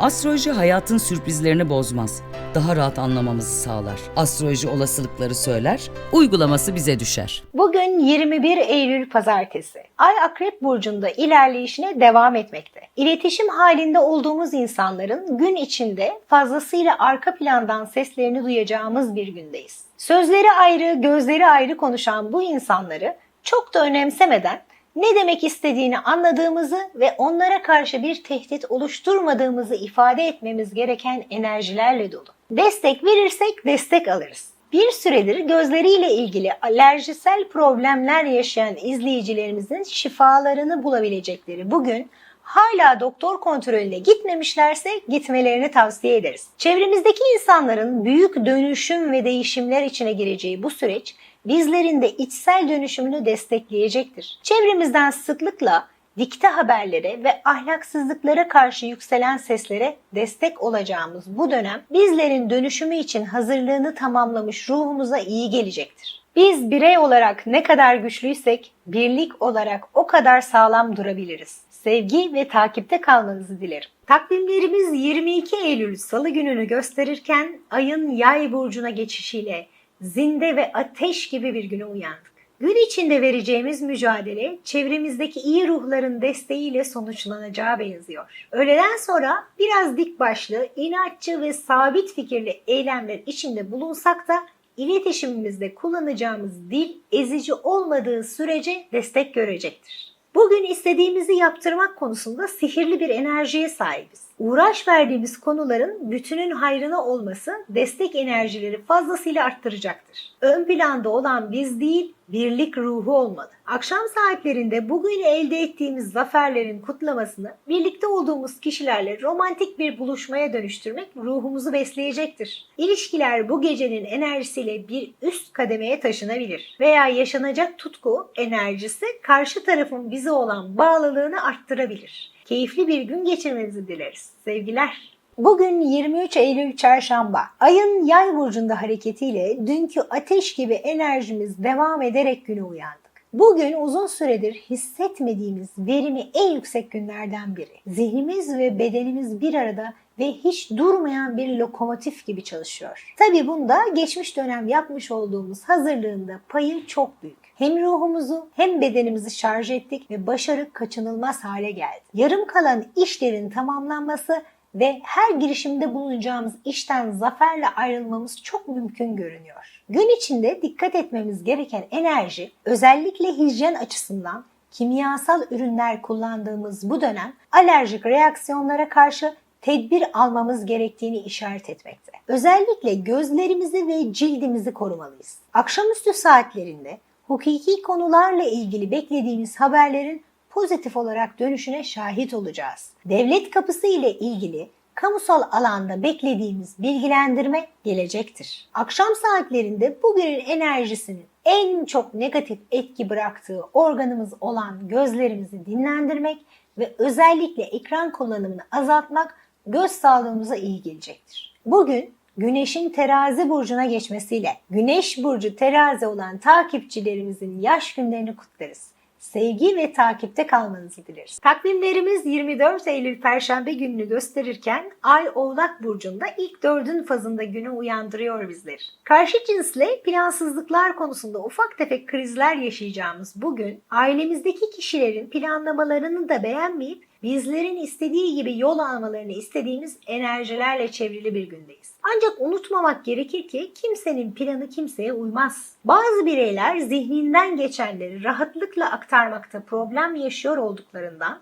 Astroloji hayatın sürprizlerini bozmaz. Daha rahat anlamamızı sağlar. Astroloji olasılıkları söyler, uygulaması bize düşer. Bugün 21 Eylül Pazartesi. Ay Akrep Burcu'nda ilerleyişine devam etmekte. İletişim halinde olduğumuz insanların gün içinde fazlasıyla arka plandan seslerini duyacağımız bir gündeyiz. Sözleri ayrı, gözleri ayrı konuşan bu insanları çok da önemsemeden ne demek istediğini anladığımızı ve onlara karşı bir tehdit oluşturmadığımızı ifade etmemiz gereken enerjilerle dolu. Destek verirsek destek alırız. Bir süredir gözleriyle ilgili alerjisel problemler yaşayan izleyicilerimizin şifalarını bulabilecekleri bugün hala doktor kontrolüne gitmemişlerse gitmelerini tavsiye ederiz. Çevremizdeki insanların büyük dönüşüm ve değişimler içine gireceği bu süreç bizlerin de içsel dönüşümünü destekleyecektir. Çevremizden sıklıkla dikte haberlere ve ahlaksızlıklara karşı yükselen seslere destek olacağımız bu dönem bizlerin dönüşümü için hazırlığını tamamlamış ruhumuza iyi gelecektir. Biz birey olarak ne kadar güçlüysek birlik olarak o kadar sağlam durabiliriz. Sevgi ve takipte kalmanızı dilerim. Takvimlerimiz 22 Eylül Salı gününü gösterirken ayın yay burcuna geçişiyle zinde ve ateş gibi bir güne uyandık. Gün içinde vereceğimiz mücadele çevremizdeki iyi ruhların desteğiyle sonuçlanacağı benziyor. Öğleden sonra biraz dik başlı, inatçı ve sabit fikirli eylemler içinde bulunsak da iletişimimizde kullanacağımız dil ezici olmadığı sürece destek görecektir. Bugün istediğimizi yaptırmak konusunda sihirli bir enerjiye sahibiz. Uğraş verdiğimiz konuların bütünün hayrına olması destek enerjileri fazlasıyla arttıracaktır. Ön planda olan biz değil, birlik ruhu olmalı. Akşam saatlerinde bugün elde ettiğimiz zaferlerin kutlamasını birlikte olduğumuz kişilerle romantik bir buluşmaya dönüştürmek ruhumuzu besleyecektir. İlişkiler bu gecenin enerjisiyle bir üst kademeye taşınabilir veya yaşanacak tutku enerjisi karşı tarafın bize olan bağlılığını arttırabilir. Keyifli bir gün geçirmenizi dileriz. Sevgiler. Bugün 23 Eylül Çarşamba. Ayın yay burcunda hareketiyle dünkü ateş gibi enerjimiz devam ederek güne uyandık. Bugün uzun süredir hissetmediğimiz verimi en yüksek günlerden biri. Zihnimiz ve bedenimiz bir arada ve hiç durmayan bir lokomotif gibi çalışıyor. Tabi bunda geçmiş dönem yapmış olduğumuz hazırlığında payı çok büyük. Hem ruhumuzu hem bedenimizi şarj ettik ve başarı kaçınılmaz hale geldi. Yarım kalan işlerin tamamlanması ve her girişimde bulunacağımız işten zaferle ayrılmamız çok mümkün görünüyor. Gün içinde dikkat etmemiz gereken enerji özellikle hijyen açısından kimyasal ürünler kullandığımız bu dönem alerjik reaksiyonlara karşı tedbir almamız gerektiğini işaret etmekte. Özellikle gözlerimizi ve cildimizi korumalıyız. Akşamüstü saatlerinde hukuki konularla ilgili beklediğimiz haberlerin pozitif olarak dönüşüne şahit olacağız. Devlet kapısı ile ilgili kamusal alanda beklediğimiz bilgilendirme gelecektir. Akşam saatlerinde bugünün enerjisinin en çok negatif etki bıraktığı organımız olan gözlerimizi dinlendirmek ve özellikle ekran kullanımını azaltmak göz sağlığımıza iyi gelecektir. Bugün Güneşin terazi burcuna geçmesiyle Güneş burcu terazi olan takipçilerimizin yaş günlerini kutlarız. Sevgi ve takipte kalmanızı dileriz. Takvimlerimiz 24 Eylül Perşembe gününü gösterirken Ay Oğlak Burcu'nda ilk dördün fazında günü uyandırıyor bizleri. Karşı cinsle plansızlıklar konusunda ufak tefek krizler yaşayacağımız bugün ailemizdeki kişilerin planlamalarını da beğenmeyip bizlerin istediği gibi yol almalarını istediğimiz enerjilerle çevrili bir gündeyiz. Ancak unutmamak gerekir ki kimsenin planı kimseye uymaz. Bazı bireyler zihninden geçenleri rahatlıkla aktarmakta problem yaşıyor olduklarından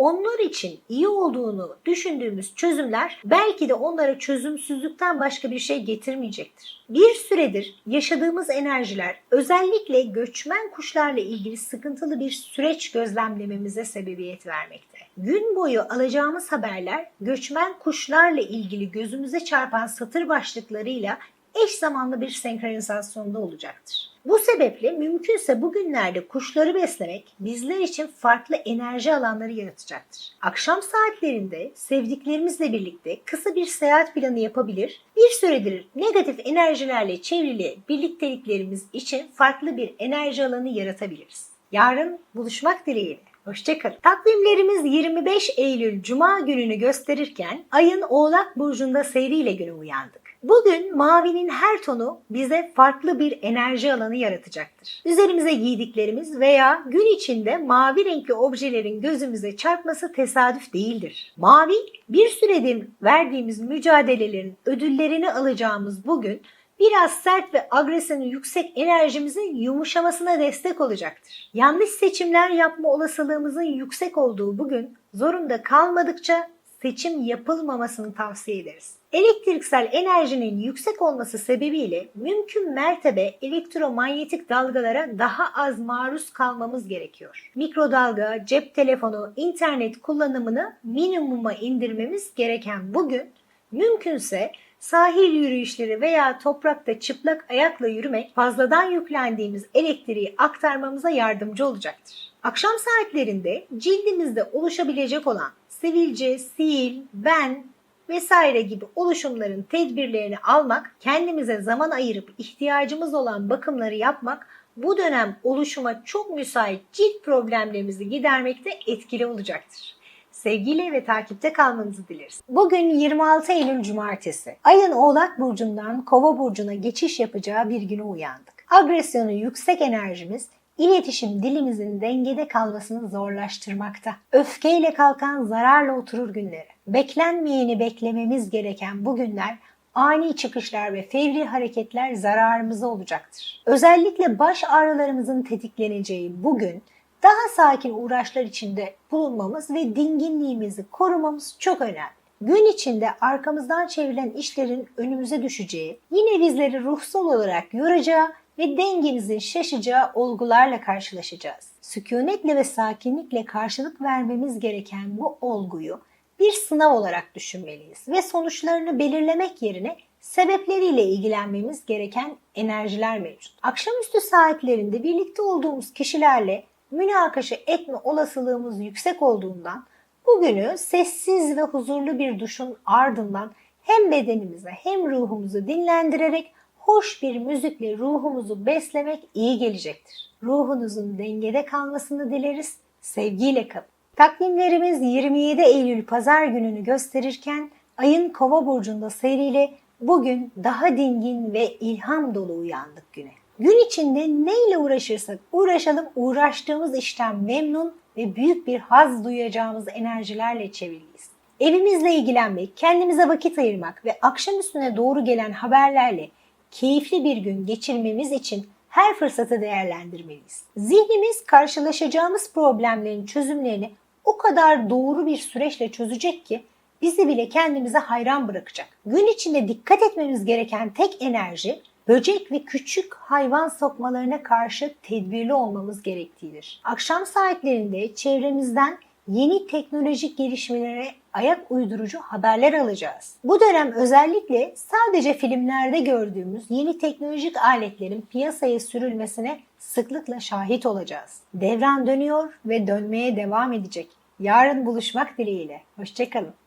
onlar için iyi olduğunu düşündüğümüz çözümler belki de onlara çözümsüzlükten başka bir şey getirmeyecektir. Bir süredir yaşadığımız enerjiler özellikle göçmen kuşlarla ilgili sıkıntılı bir süreç gözlemlememize sebebiyet vermekte. Gün boyu alacağımız haberler göçmen kuşlarla ilgili gözümüze çarpan satır başlıklarıyla eş zamanlı bir senkronizasyonda olacaktır. Bu sebeple mümkünse bugünlerde kuşları beslemek bizler için farklı enerji alanları yaratacaktır. Akşam saatlerinde sevdiklerimizle birlikte kısa bir seyahat planı yapabilir, bir süredir negatif enerjilerle çevrili birlikteliklerimiz için farklı bir enerji alanı yaratabiliriz. Yarın buluşmak dileğiyle. Hoşçakalın. Takvimlerimiz 25 Eylül Cuma gününü gösterirken ayın Oğlak Burcu'nda seyriyle güne uyandık. Bugün mavinin her tonu bize farklı bir enerji alanı yaratacaktır. Üzerimize giydiklerimiz veya gün içinde mavi renkli objelerin gözümüze çarpması tesadüf değildir. Mavi bir süredir verdiğimiz mücadelelerin ödüllerini alacağımız bugün biraz sert ve agresyonu yüksek enerjimizin yumuşamasına destek olacaktır. Yanlış seçimler yapma olasılığımızın yüksek olduğu bugün zorunda kalmadıkça seçim yapılmamasını tavsiye ederiz. Elektriksel enerjinin yüksek olması sebebiyle mümkün mertebe elektromanyetik dalgalara daha az maruz kalmamız gerekiyor. Mikrodalga, cep telefonu, internet kullanımını minimuma indirmemiz gereken bugün mümkünse sahil yürüyüşleri veya toprakta çıplak ayakla yürümek fazladan yüklendiğimiz elektriği aktarmamıza yardımcı olacaktır. Akşam saatlerinde cildimizde oluşabilecek olan sivilce, sil, ben vesaire gibi oluşumların tedbirlerini almak, kendimize zaman ayırıp ihtiyacımız olan bakımları yapmak bu dönem oluşuma çok müsait cilt problemlerimizi gidermekte etkili olacaktır. Sevgiyle ve takipte kalmanızı dileriz. Bugün 26 Eylül Cumartesi. Ayın Oğlak Burcu'ndan Kova Burcu'na geçiş yapacağı bir güne uyandık. Agresyonu yüksek enerjimiz iletişim dilimizin dengede kalmasını zorlaştırmakta. Öfkeyle kalkan zararla oturur günleri. Beklenmeyeni beklememiz gereken bu günler ani çıkışlar ve fevri hareketler zararımıza olacaktır. Özellikle baş ağrılarımızın tetikleneceği bugün daha sakin uğraşlar içinde bulunmamız ve dinginliğimizi korumamız çok önemli. Gün içinde arkamızdan çevrilen işlerin önümüze düşeceği, yine bizleri ruhsal olarak yoracağı ve dengemizin şaşacağı olgularla karşılaşacağız. Sükunetle ve sakinlikle karşılık vermemiz gereken bu olguyu bir sınav olarak düşünmeliyiz ve sonuçlarını belirlemek yerine sebepleriyle ilgilenmemiz gereken enerjiler mevcut. Akşamüstü saatlerinde birlikte olduğumuz kişilerle münakaşa etme olasılığımız yüksek olduğundan bugünü sessiz ve huzurlu bir duşun ardından hem bedenimize hem ruhumuzu dinlendirerek hoş bir müzikle ruhumuzu beslemek iyi gelecektir. Ruhunuzun dengede kalmasını dileriz. Sevgiyle kalın. Takvimlerimiz 27 Eylül pazar gününü gösterirken ayın kova burcunda seyriyle bugün daha dingin ve ilham dolu uyandık güne. Gün içinde neyle uğraşırsak uğraşalım uğraştığımız işten memnun ve büyük bir haz duyacağımız enerjilerle çevriliyiz. Evimizle ilgilenmek, kendimize vakit ayırmak ve akşam üstüne doğru gelen haberlerle keyifli bir gün geçirmemiz için her fırsatı değerlendirmeliyiz. Zihnimiz karşılaşacağımız problemlerin çözümlerini o kadar doğru bir süreçle çözecek ki bizi bile kendimize hayran bırakacak. Gün içinde dikkat etmemiz gereken tek enerji böcek ve küçük hayvan sokmalarına karşı tedbirli olmamız gerektiğidir. Akşam saatlerinde çevremizden yeni teknolojik gelişmelere ayak uydurucu haberler alacağız. Bu dönem özellikle sadece filmlerde gördüğümüz yeni teknolojik aletlerin piyasaya sürülmesine sıklıkla şahit olacağız. Devran dönüyor ve dönmeye devam edecek. Yarın buluşmak dileğiyle. Hoşçakalın.